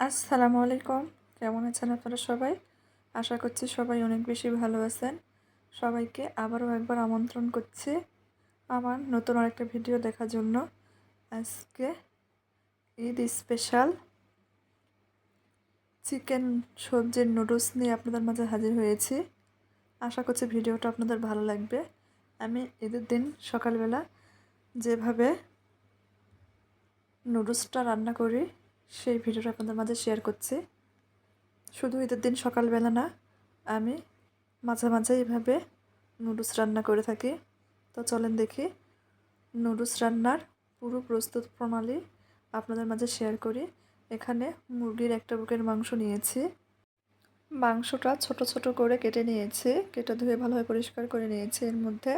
আসসালামু আলাইকুম কেমন আছেন আপনারা সবাই? আশা করছি সবাই অনেক বেশি ভালো আছেন। সবাইকে আবারও একবার আমন্ত্রণ করছি আমার নতুন আরেকটা ভিডিও দেখার জন্য। আজকে ঈদ স্পেশাল। চিকেন সবজির নুডলস নিয়ে আপনাদের মাঝে হাজির হয়েছি। আশা করছি ভিডিওটা আপনাদের ভালো লাগবে। আমি ঈদের দিন সকালবেলা যেভাবে নুডলসটা রান্না করি সেই ভিডিওটা আপনাদের মাঝে শেয়ার করছি। শুধু ঈদের দিন সকালবেলা না, আমি মাঝে মাঝে এইভাবে নুডলস রান্না করে থাকি। তো চলেন দেখি নুডলস রান্নার পুরো প্রস্তুত প্রণালী আপনাদের মাঝে শেয়ার করি। এখানে মুরগির একটা বুকের মাংস নিয়েছি। মাংসটা ছোট ছোট করে কেটে নিয়েছি, কেটে ধুয়ে ভালোভাবে পরিষ্কার করে নিয়েছি। এর মধ্যে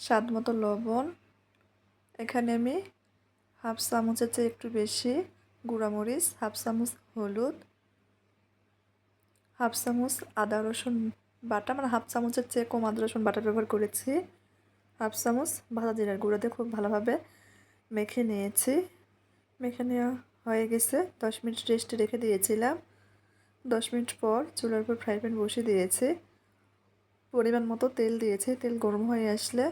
স্বাদ মতো লবণ। এখানে আমি হাফ চামচের চেয়ে একটু বেশি গুঁড়ামরিচ, হাফ চামচ হলুদ, হাফ চামচ আদা রসুন বাটা মানে হাফ চামচের চেয়ে কম আদা রসুন বাটা ব্যবহার করেছি। হাফ চামচ ভাজা জিরার গুঁড়ো দিয়ে খুব ভালোভাবে মেখে নিয়েছি। মেখে নেওয়া হয়ে গেছে। দশ মিনিট রেস্টে রেখে দিয়েছিলাম। দশ মিনিট পর চুলার উপর ফ্রাই প্যান বসিয়ে দিয়েছি। পরিমাণ মতো তেল দিয়েছি। তেল গরম হয়ে আসলে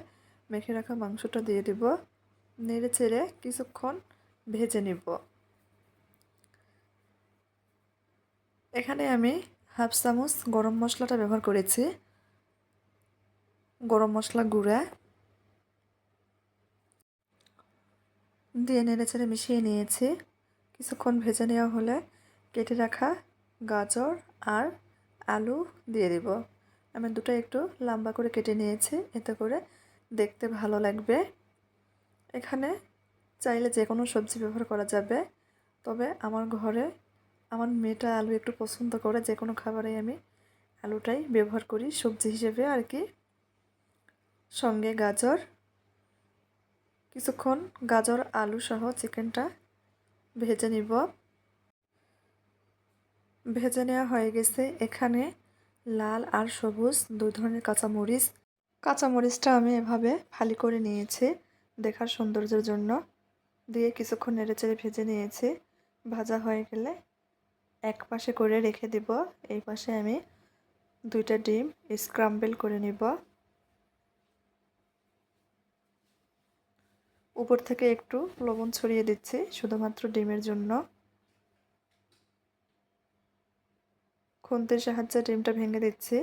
মেখে রাখা মাংসটা দিয়ে দেব। নেড়ে চেড়ে কিছুক্ষণ ভেজে নিব। এখানে আমি হাফ চামচ গরম মশলাটা ব্যবহার করেছি। গরম মশলা গুঁড়া। দিয়ে নেড়ে চেড়ে মিশিয়ে নিয়েছি। কিছুক্ষণ ভেজে নেওয়া হলে কেটে রাখা গাজর আর আলু দিয়ে দিব। আমি দুটো একটু লম্বা করে কেটে নিয়েছি, এতে করে দেখতে ভালো লাগবে। এখানে চাইলে যে কোনো সবজি ব্যবহার করা যাবে, তবে আমার ঘরে আমার মেয়েটা আলু একটু পছন্দ করে, যে কোনো খাবারে আমি আলুটাই ব্যবহার করি। সবজি হিসেবে আর কি। সঙ্গে গাজর, কিছুক্ষণ গাজর, আলু সহ চিকেনটা ভেজে নিব। ভেজে নেওয়া হয়ে গেছে। এখানে লাল আর সবুজ দুই ধরনের কাঁচামরিচ। কাঁচামরিচটা আমি এভাবে ফালি করে নিয়েছি দেখার সৌন্দর্যের জন্য। দিয়ে কিছুক্ষণ নেড়ে চেড়ে ভেজে নিয়েছি। ভাজা হয়ে গেলে এক পাশে করে রেখে দিব। এই পাশে আমি দুইটা ডিম স্ক্রাম্বেল করে নিব। উপর থেকে একটু লবণ ছড়িয়ে দিচ্ছি শুধুমাত্র ডিমের জন্য। খুন্তির সাহায্যে ডিমটা ভেঙে দিচ্ছি।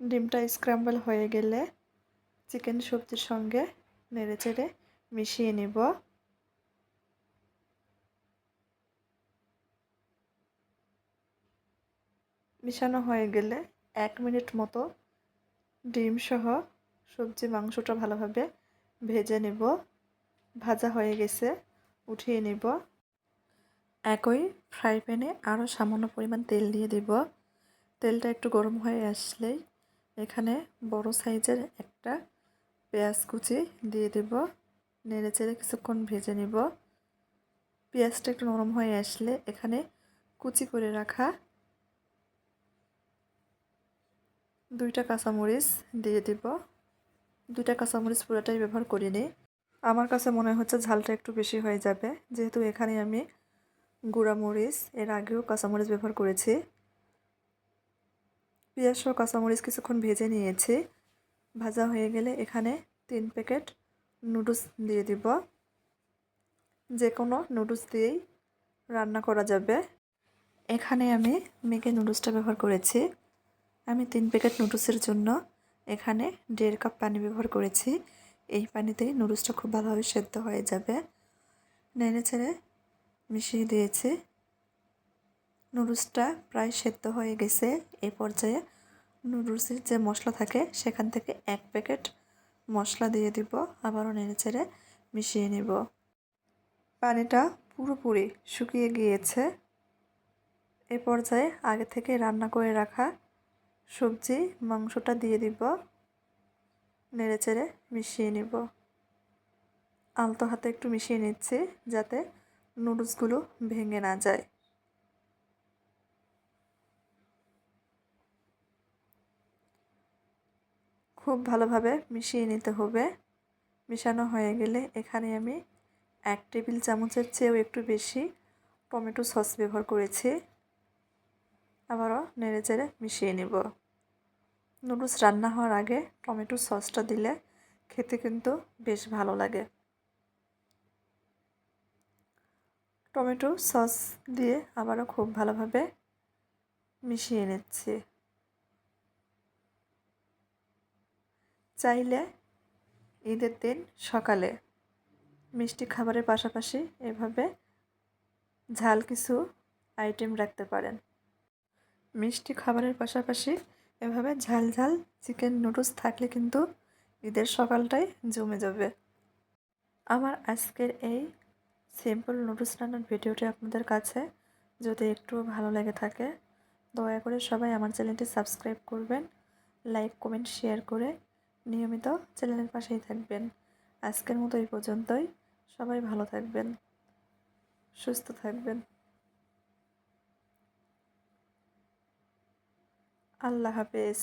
ডিমটা স্ক্রাম্বল হয়ে গেলে চিকেন সবজির সঙ্গে নেড়ে চেড়ে মিশিয়ে নিব। মিশানো হয়ে গেলে এক মিনিট মতো ডিম সহ সবজি মাংসটা ভালোভাবে ভেজে নেব। ভাজা হয়ে গেছে, উঠিয়ে নেব। একই ফ্রাই প্যানে আরও সামান্য পরিমাণ তেল দিয়ে দেব। তেলটা একটু গরম হয়ে আসলেই এখানে বড় সাইজের একটা পেঁয়াজ কুচি দিয়ে দেব। নেড়ে চেড়ে কিছুক্ষণ ভেজে নিব। পেঁয়াজটা একটু নরম হয়ে আসলে এখানে কুচি করে রাখা দুইটা কাঁচামরিচ দিয়ে দিব। দুইটা কাঁচামরিচ পুরোটাই ব্যবহার করিনি। আমার কাছে মনে হচ্ছে ঝালটা একটু বেশি হয়ে যাবে। যেহেতু এখানে আমি গুঁড়ামরিচ এর আগেও কাঁচামরিচ ব্যবহার করেছি। পেঁয়াজ সহ কাঁচামরিচ কিছুক্ষণ ভেজে নিয়েছি। ভাজা হয়ে গেলে এখানে তিন প্যাকেট নুডলস দিয়ে দিব। যে কোনো নুডলস দিয়েই রান্না করা যাবে। এখানে আমি মেগে নুডলসটা ব্যবহার করেছি। আমি তিন প্যাকেট নুডলসের জন্য এখানে দেড় কাপ পানি ব্যবহার করেছি। এই পানিতেই নুডলসটা খুব ভালোভাবে সেদ্ধ হয়ে যাবে। নেড়ে ছেড়ে মিশিয়ে দিয়েছি। নুডলসটা প্রায় সেদ্ধ হয়ে গেছে। এই পর্যায়ে নুডলসের যে মশলা থাকে, সেখান থেকে এক প্যাকেট মশলা দিয়ে দিব, আবারও নেড়ে ছেড়ে মিশিয়ে নিব। পানিটা পুরোপুরি শুকিয়ে গিয়েছে। এ পর্যায়ে আগে থেকে রান্না করে রাখা সবজি, মাংসটা দিয়ে দিব। নেড়ে চেড়ে মিশিয়ে নিব। আলতো হাতে একটু মিশিয়ে নিচ্ছি যাতে নুডলসগুলো ভেঙে না যায়। খুব ভালোভাবে মিশিয়ে নিতে হবে। মিশানো হয়ে গেলে এখানে আমি এক টেবিল চামচের চেয়েও একটু বেশি টমেটো সস ব্যবহার করেছি। আবারও নেড়ে চেড়ে মিশিয়ে নিব। নুডলস রান্না হওয়ার আগে টমেটো সসটা দিলে খেতে কিন্তু বেশ ভালো লাগে। টমেটো সস দিয়ে আবারও খুব ভালোভাবে মিশিয়ে নিচ্ছি। চাইলে ঈদের দিন সকালে মিষ্টি খাবারের পাশাপাশি এভাবে ঝাল কিছু আইটেম রাখতে পারেন। মিষ্টি খাবারের পাশাপাশি এভাবে ঝাল ঝাল চিকেন নুডলস থাকলে কিন্তু ঈদের সকালটাই জমে যাবে। আমার আজকের এই সিম্পল নুডলস রান্নার ভিডিওটি আপনাদের কাছে যদি একটু ভালো লেগে থাকে, দয়া করে সবাই আমার চ্যানেলটি সাবস্ক্রাইব করবেন লাইক কমেন্ট শেয়ার করে নিয়মিত চ্যানেলের পাশেই থাকবেন। আজকের মতো এই পর্যন্তই। সবাই ভালো থাকবেন, সুস্থ থাকবেন। আল্লাহ হাফেজ।